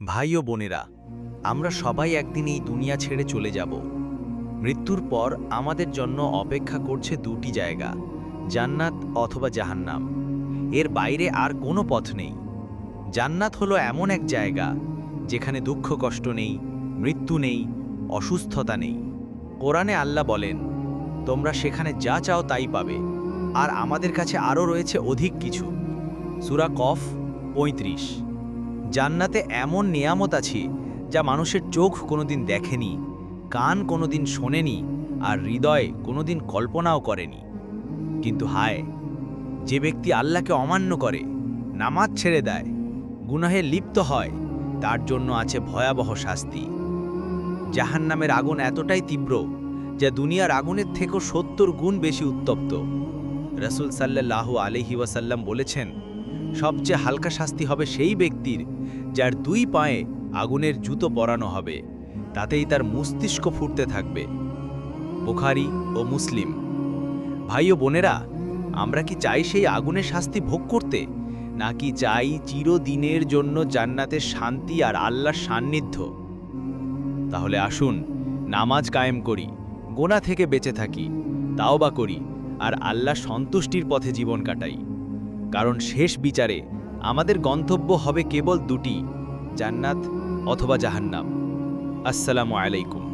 ভাই ও বোনেরা, আমরা সবাই একদিন এই দুনিয়া ছেড়ে চলে যাব। মৃত্যুর পর আমাদের জন্য অপেক্ষা করছে দুটি জায়গা, জান্নাত অথবা জাহান্নাম। এর বাইরে আর কোনো পথ নেই। জান্নাত হলো এমন এক জায়গা, যেখানে দুঃখ কষ্ট নেই, মৃত্যু নেই, অসুস্থতা নেই। কোরআনে আল্লাহ বলেন, তোমরা সেখানে যা চাও তাই পাবে। আর আমাদের কাছে আরও রয়েছে অধিক কিছু। সুরা কফ পঁয়ত্রিশ। জান্নাতে এমন নিয়ামত আছে যা মানুষের চোখ কোনোদিন দেখেনি, কান কোনোদিন শোনেনি, আর হৃদয় কোনোদিন কল্পনাও করেনি। কিন্তু হায়, যে ব্যক্তি আল্লাহকে অমান্য করে, নামাজ ছেড়ে দেয়, গুনাহে লিপ্ত হয়, তার জন্য আছে ভয়াবহ শাস্তি। জাহান্নামের আগুন এতটাই তীব্র যা দুনিয়ার আগুনের থেকেও সত্তর গুণ বেশি উত্তপ্ত। রসুল সাল্লাহ আলহি ওয়াসাল্লাম বলেছেন সবচেয়ে হালকা শাস্তি হবে সেই ব্যক্তির যার দুই পায়ে আগুনের জুতো পরানো হবে। তাতেই তার মস্তিষ্ক ফুটতে থাকবে। বুখারি ও মুসলিম। ভাই ও বোনেরা, আমরা কি চাই সেই আগুনের শাস্তি ভোগ করতে? নাকি চাই চিরদিনের জন্য জান্নাতের শান্তি আর আল্লাহর সান্নিধ্য? তাহলে আসুন, নামাজ কায়েম করি, গোনা থেকে বেঁচে থাকি, তাওবা করি, আর আল্লাহ সন্তুষ্টির পথে জীবন কাটাই। কারণ শেষ বিচারে আমাদের গন্তব্য হবে কেবল দুটি জান্নাত অথবা জাহান্নাম। আসসালামু আলাইকুম।